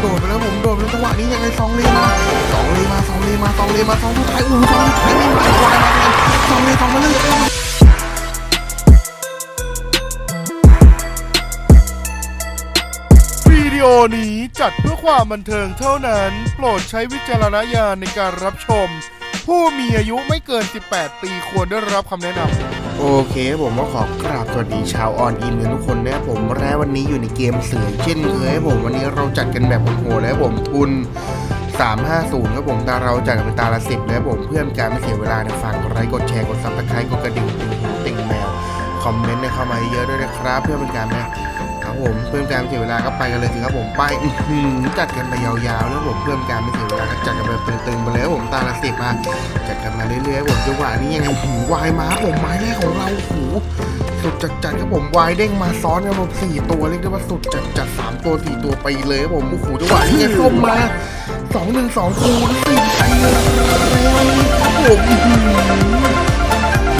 โดดไปแล้วผมโดดไปแล้วจังหวะนี้ยังไงสองเลมาสองเลมาสองเลมาสองเลมาสองสุดท้ายอู้สองสุดท้ายไม่ไหววายมาแทนสองเลสองมาเลยวิดีโอนี้จัดเพื่อความบันเทิงเท่านั้น โปรดใช้วิจารณญาณในการรับชม ผู้มีอายุไม่เกิน 18 ปีควรได้รับคำแนะนำ โอเคผมก็ขอกราบสวัสดีชาวออนอินกันทุกคนนะครับผมและวันนี้อยู่ในเกมเสือเช่นเคยครับผมวันนี้เราจัดกันแบบโหดๆแล้วผมทุน 350ครับผมตาเราจัดกันเป็นตาละสิบนะครับผมเพื่อนการไม่เสียเวลาเนี่ยฝากกดไลค์กดแชร์กดซับสไครต์กดกระดิ่งติ่งหูติ่งแมวคอมเมนต์เนี่ยเข้ามาเยอะด้วยนะครับ เพื่อเป็นการนะครับผมเพื่อนการไม่เสียเวลาก็ไปกันเลยสิครับผมไปจัดกันไปยาวๆแล้วผมเพื่อนการไม่เสียเวลาก็จัดกันแบบ ตึงไปเลยครับผมตาละสิบมาจัดกันมาเรื่อยๆผมจังหวะนี้ยังไงหูวายมาผมไม้แรกของเราโอ้โหสุดจัดจัดๆครับผมวายเด้งมาซ้อนกันผมสี่ตัวเรียกได้ว่าสุดจัดจัดๆสามตัวสี่ตัวไปเลยครับผมโอ้โหจังหวะนี้ไงส้มมาสองหนึ่งสองคูณสี่ไปเลยครับผมอื้อหือ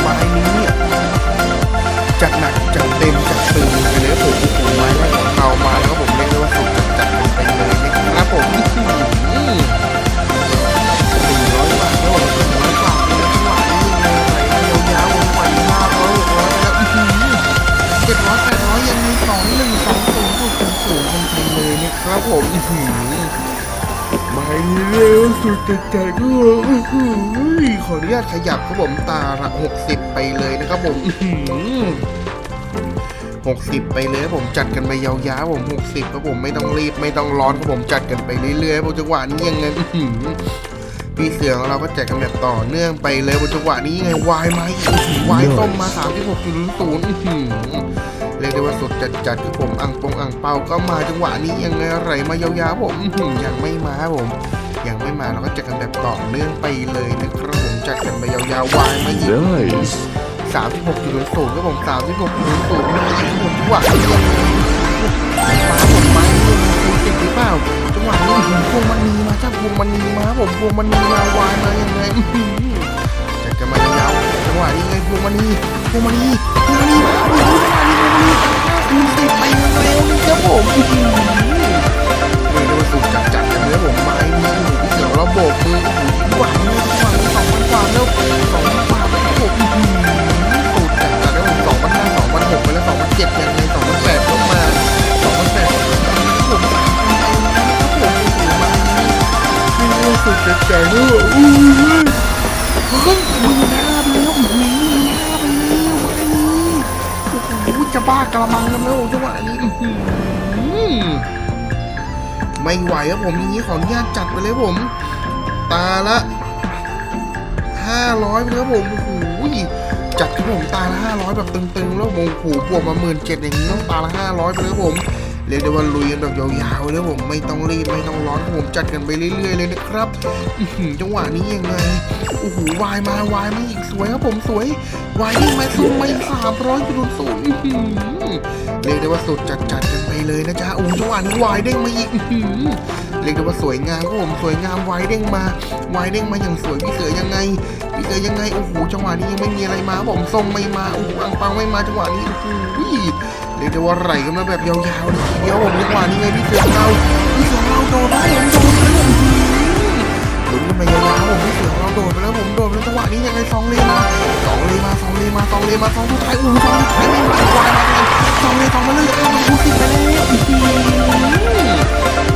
ไม้นี้ ครับผมไม่เร็วสุดจัดจัดก็คือขออนุญาตขยับครับผมตาละหกสิบไปเลยนะครับผมหกสิบไปเลยผมจัดกันไปยาวๆผมหกสิบครับผมไม่ต้องรีบไม่ต้องร้อนครับผมจัดกันไปเรื่อยๆผมจังหวะนี้ยังไงพี่เสือของเราก็แจกกันแบบต่อเนื่องไปเลยบนจังหวะนี้ยังไงวายไหมวายต้มมาสามที่หกจุดศูนย์ เรียกได้ว่าสุดจัดจัดคือผมอังปงอังเปาก็มาจังหวะนี้ยังไงอะไรมายาวๆผมอื้อหือยังไม่มาผมยังไม่มาเราก็จัดกันแบบต่อเนื่องไปเลยนะครับผมจัดกันไปยาวๆวายมาอีก Nice. สามสิบหกจุดศูนย์ครับผมสามสิบหกจุดศูนย์ผมจังหวะนี้ยังไงมาผมมาคุณติดหรือเปล่าจังหวะนี้ผมพวงมันนีมาจ้าพวงมันนีมาผมพวงมันนีมาวายมายังไงอื้อหือจัดกันมายาวๆจังหวะนี้ไงพวงมันนีพวงมันนีพวงมันนีมาพวงมันนี คุณติดไปเร็วนี่ครับผมอื้อหือเรียกได้สุดจัดจัดกันเลยผมไม้นี้โอ้โหพี่เสือเราโบกมือโอ้โหหวานเลยหวานสองพันกว่าแล้วสองพันกว่าไปครับผมอื้อหือสุดจัดจัดแล้วผมสองพันห้าสองพันหกไปแล้วสองพันเจ็ดยังไงสองพันแปดก็มาสองพันแปดผมสามพันไปนะครับผมโอ้โหไม้นี้เรียกได้สุดจัดจัดเลยอู้ยเฮ้ยมือน้า จะบ้ากระมังกันแล้วจังหวะนี้อื้ไม่ไหวครับผมอย่างนี้ขออนุญาตจัดไปเลยผม ตาละห้าร้อยไปเลยครับผมโอ้โหจัดครับผมตาละห้าร้อยแบบตึงๆ แล้วผมโอ้โหบวกมาหมื่นเจ็ดอย่างนี้ต้องตาละห้าร้อยไปเลยครับผม เรียกได้ว่าลุยกันแบบยาวๆเลยผมไม่ต้องรีบไม่ต้องร้อนผมจัดกันไปเรื่อยๆเลยนะครับจังหวะนี้ยังไงโอ้โหวายมาวายมาอีกสวยครับผมสวยวายยิ่งมาส่งมาอีกสามร้อยจุดศูนย์อื้อหือเรียกได้ว่าสุดจัดจัดกันไปเลยนะจ๊ะโอ้จังหวะนี้วายเด้งมาอีกอื้อหือเรียกได้ว่าสวยงามครับผมสวยงามวายเด้งมาวายเด้งมาอย่างสวยพี่เสือยังไงพี่เสือยังไงโอ้โหจังหวะนี้ยังไม่มีอะไรมาผมทรงไม่มาโอ้โหอังเปาไม่มาจังหวะนี้โอ้โห เรียกได้ว่าไหลกันมาแบบยาวๆเลยทีเดียวผมจังหวะนี้ไงพี่เสือของเราพี่เสือของเราโดดไปผมโดดไปแล้วลุ้นกันไปยาวๆผมพี่เสือของเราโดดไปแล้วผมโดดไปแล้วจังหวะนี้ยังไงสองเลมาสองเลมาสองเลมาสองเลมาสองสุดท้ายโอ้สองสุดท้ายไม่มาวายมาแทนสองเลยสองมาเลยเอามาคูสิไปแล้วอื้อหือ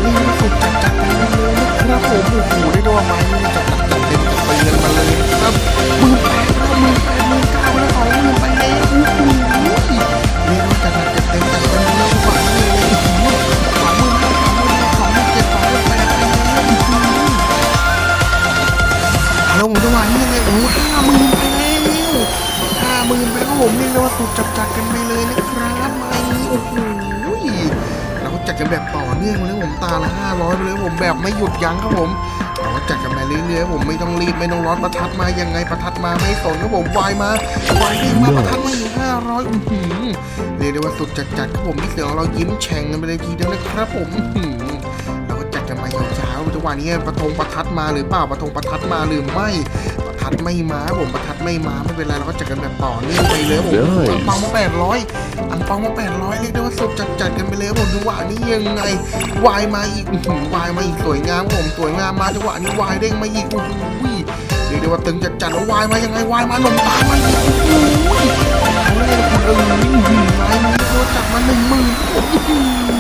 นี่มาสุดจัดจัดไปเลยนะครับผมโอ้โหได้ด้วยไม้จัดจัดจัดเต็มจัดไปกันมาเลยครับมื่นแปดแล้วหมื่นแปด ห้าหมื่นไปแล้วผมเรียกได้ว่าสุดจัดจัดกันไปเลยนะครับไม้โอ้โหเราก็จัดกันแบบต่อเนื่องเลยผมตาละห้าร้อยไปเลยผมแบบไม่หยุดยั้งครับผมเราก็จัดกันไปเรื่อยๆผมไม่ต้องรีบไม่ต้องร้อนประทัดมายังไงประทัดมาไม่สนครับผมวายมาวายเด้งมาประทัดมาอยู่ห้าร้อยอื้อหือเรียกได้ว่าสุดจัดจัดๆครับผมพี่เสือของเรายิ้มแฉ่งกันไปเลยทีเดียวนะครับผมเราก็จัดกันมายาวๆจังหวะนี้ประทงประทัดมาหรือเปล่าประทงประทัดมาหรือไม่ ทัดไม่มาผมประทัดไม่มาไม่เป็นไรเราก็จัดกันแบบต่อเนื่องไปเลยผมได้อังเปามาแปดร้อยอังเปามาแปดร้อยเรียกได้ว่าสุดจัดจัดๆกันไปเลยผมจังหวะนี้ยังไงวายมาอีกอื้อหือวายมาอีกสวยงามครับผมสวยงามมาจังหวะนี้วายเด้งมาอีกโอ้โหเรียกได้ว่าตึงจัดจัดๆแล้ววายมายังไงวายมาหนมตามมาอีกโอ้โหเอาเลยคุณเอิงอื้อหือวายนี้โดนจับมาหนึ่งหมื่นอื้อหือ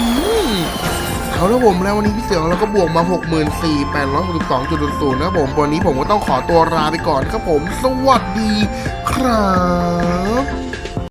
เอาแล้วผมแล้ววันนี้พี่เสือเราก็บวกมา 64,862.00นะครับผมวันนี้ผมก็ต้องขอตัวลาไปก่อนครับผม สวัสดีครับ